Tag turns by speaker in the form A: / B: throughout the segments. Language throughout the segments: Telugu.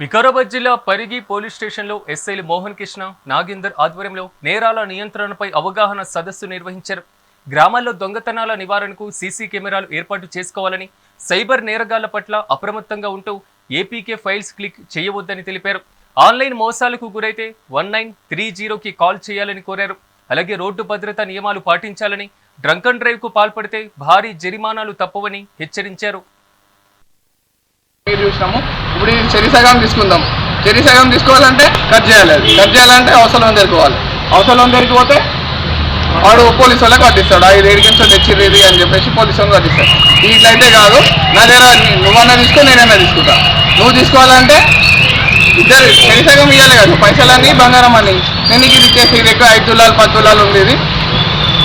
A: వికారాబాద్ జిల్లా పరిగి పోలీస్ స్టేషన్లో ఎస్ఐలు మోహన్ కృష్ణ నాగేందర్ ఆధ్వర్యంలో నేరాల నియంత్రణపై అవగాహన సదస్సు నిర్వహించారు. గ్రామాల్లో దొంగతనాల నివారణకు సీసీ కెమెరాలు ఏర్పాటు చేసుకోవాలని సైబర్ నేరగాళ్ళ పట్ల అప్రమత్తంగా ఉంటూ ఏపీకే ఫైల్స్ క్లిక్ చేయవద్దని తెలిపారు. ఆన్లైన్ మోసాలకు గురైతే వన్ నైన్ త్రీ జీరోకి కాల్ చేయాలని కోరారు. అలాగే రోడ్డు భద్రతా నియమాలు పాటించాలని డ్రంక్ అండ్ డ్రైవ్కు పాల్పడితే భారీ జరిమానాలు తప్పవని హెచ్చరించారు.
B: చూసినాము. ఇప్పుడు ఈ చెరి సగం తీసుకుందాం. చెరి సగం తీసుకోవాలంటే కట్ చేయాలి కట్ చేయాలంటే అవసరం తెరుకోవాలి అవసరం తెరికిపోతే వాడు పోలీసు వాళ్ళకి కట్టిస్తాడు ఐదు ఏడు కింద తెచ్చిర్రు ఇది అని చెప్పేసి పోలీసు వాళ్ళకి కట్టిస్తాడు ఇట్లయితే కాదు. నా దగ్గర నువ్వన్నా తీసుకో నేనన్నా తీసుకుంటా. నువ్వు తీసుకోవాలంటే ఇద్దరు చెరి సగం ఇవ్వాలి కదా. పైసలన్నీ బంగారం అని. నేను ఇది ఇచ్చేసి ఇది ఎక్కువ ఐదు తులాలు పది తులాలు ఉండేది.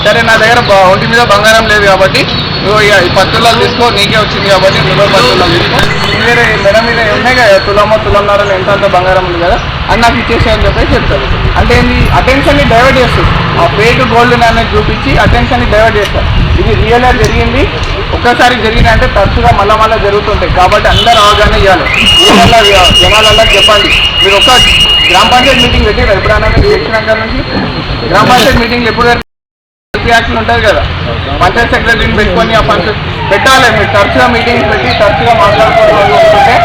B: సరే నా దగ్గర ఒంటి మీద బంగారం లేదు కాబట్టి నువ్వు ఇక ఈ తీసుకో నీకే వచ్చింది కాబట్టి నువ్వు పది తీసుకో. వేరే మెడ మీద ఉన్నాయి కదా తులమ్మ తులంన్నర ఎంత అంత బంగారం ఉంది కదా అని నాకు ఇచ్చేసి అని చెప్పేసి చెప్తారు. అంటే ఏంది అటెన్షన్ని డైవర్ట్ చేస్తుంది ఆ ఫేక్ గోల్డ్ అనేది చూపించి అటెన్షన్ని డైవర్ట్ చేస్తారు. ఇది రియల్గా జరిగింది ఒక్కసారి జరిగిందంటే తరచుగా మళ్ళా మళ్ళీ జరుగుతుంటాయి. కాబట్టి అందరూ అవగాహన ఇవ్వాలి ఊళ్ళల్లో జనాలల్లో చెప్పండి. మీరు ఒక గ్రామ పంచాయతీ మీటింగ్ పెట్టారు ఎప్పుడైనా మీరు చేసిన నుంచి? గ్రామ పంచాయతీ మీటింగ్లు ఎప్పుడు యాక్షన్ ఉంటుంది కదా. పంచాయత్ సెక్రటరీని పెట్టుకొని ఆ పంచాయత్ పెట్టాలి మీరు. తరచుగా మీటింగ్స్ పెట్టి తరచుగా మాట్లాడుకోవాలి అనుకుంటే